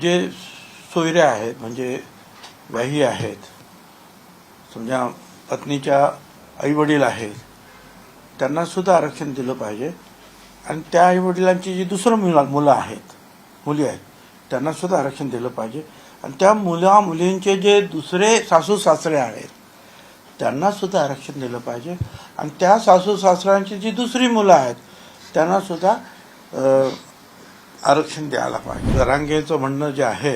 जे सोयऱ्या आहेत म्हणजे व्याही आहेत समजा पत्नीच्या आईवडील आहेत त्यांना सुद्धा आरक्षण दिलं पाहिजे. आणि त्या आईवडिलांची जी दुसरं मुला मुलं आहेत मुली आहेत त्यांना सुद्धा आरक्षण दिलं पाहिजे. आणि त्या मुला मुलींचे जे दुसरे सासू सासरे आहेत त्यांना सुद्धा आरक्षण दिलं पाहिजे. आणि त्या सासू सासऱ्यांची जी दुसरी मुलं आहेत त्यांना सुद्धा आरक्षण द्यायला पाहिजे. रांगेचं म्हणणं जे आहे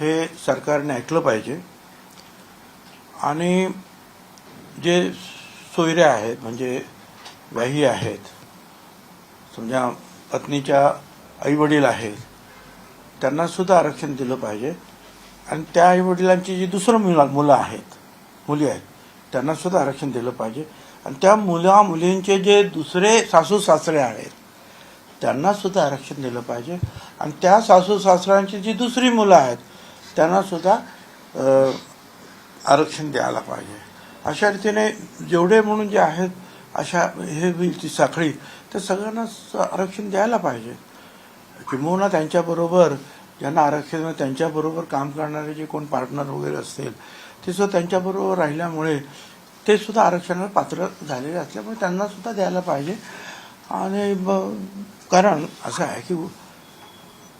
हे सरकारने ऐकलं पाहिजे. आणि जे सोयऱ्या आहेत म्हणजे व्याही आहेत समजा पत्नीच्या आईवडील आहेत त्यांना सुद्धा आरक्षण दिलं पाहिजे. आणि त्या आईवडिलांची जी दुसरं मुला मुलं आहेत मुली आहेत त्यांना सुद्धा आरक्षण दिलं पाहिजे. आणि त्या मुला मुलींचे जे दुसरे सासू सासरे आहेत त्यांना सुद्धा आरक्षण दिलं पाहिजे. आणि त्या सासू सासऱ्यांची जी दुसरी मुलं आहेत त्यांना सुद्धा आरक्षण द्यायला पाहिजे. अशा रीतीने जेवढे म्हणून जे आहेत अशा हे होईल ती साखळी तर सगळ्यांना आरक्षण द्यायला पाहिजे. किंबहुना त्यांच्याबरोबर ज्यांना आरक्षण त्यांच्याबरोबर काम करणारे जे कोण पार्टनर वगैरे असतील ते सुद्धा त्यांच्याबरोबर राहिल्यामुळे ते सुद्धा आरक्षणाला पात्र झालेले असल्यामुळे त्यांना सुद्धा द्यायला पाहिजे. आणि कारण असं आहे की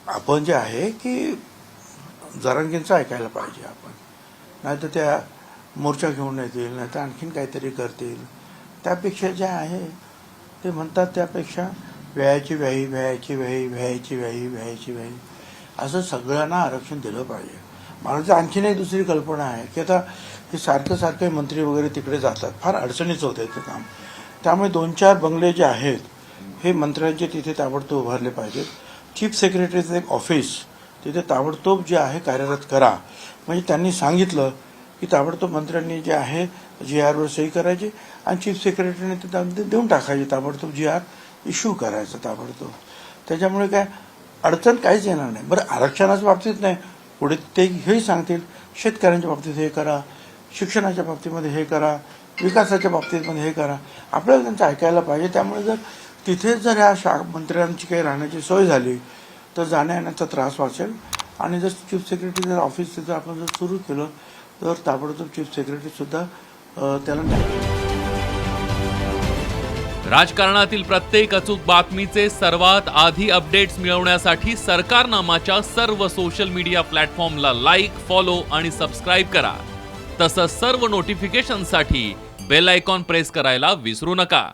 आपण जे आहे की जरांगींचं ऐकायला पाहिजे आपण. नाही तर त्या मोर्चा घेऊन येतील नाही तर आणखीन काहीतरी करतील. त्यापेक्षा जे आहे ते म्हणतात त्यापेक्षा व्यायाची व्याही व्यायाची व्याही व्यायाची व्याही व्यायाची व्याही असं सगळ्यांना आरक्षण दिलं पाहिजे. मला तर आणखीन एक दुसरी कल्पना आहे की आता हे सारखं सारखे मंत्री वगैरे तिकडे जातात. फार अडचणीचं होतं ते काम. त्यामुळे दोन चार बंगले जे आहेत हे मंत्र्यांचे तिथे ताबडतोब उभारले पाहिजेत. चीफ सेक्रेटरीचं एक ऑफिस तिथे ताबडतोब जे आहे कार्यरत करा. म्हणजे त्यांनी सांगितलं की ताबडतोब मंत्र्यांनी जे आहे जी आरवर सही करायची आणि चीफ सेक्रेटरीने ते देऊन टाकायचे. ताबडतोब जी आर इश्यू करायचं ताबडतोब. त्याच्यामुळे काय अडचण काहीच येणार नाही. बरं आरक्षणाच्या बाबतीत नाही. पुढे ते हेही सांगतील शेतकऱ्यांच्या बाबतीत हे करा शिक्षणाच्या बाबतीमध्ये हे करा विकासाच्या बाबतीमध्ये हे करा. आपल्याला त्यांचं ऐकायला पाहिजे. त्यामुळे जर तिथेच जर ह्या शा मंत्र्यांची काही राहण्याची सोय झाली तर जाण्या येण्याचा त्रास वाचेल. आणि जर चीफ सेक्रेटरी जर ऑफिस तिथं आपण जर सुरू केलं तर ताबडतोब चीफ सेक्रेटरीसुद्धा त्याला राजकारणातील प्रत्येक अचूक बातमीचे सर्वात आधी अपडेट्स मिळवण्यासाठी सरकारनामाच्या सर्व सोशल मीडिया प्लॅटफॉर्मला लाईक फॉलो आणि सबस्क्राईब करा. तसंच सर्व नोटिफिकेशनसाठी बेल आयकॉन प्रेस करायला विसरू नका.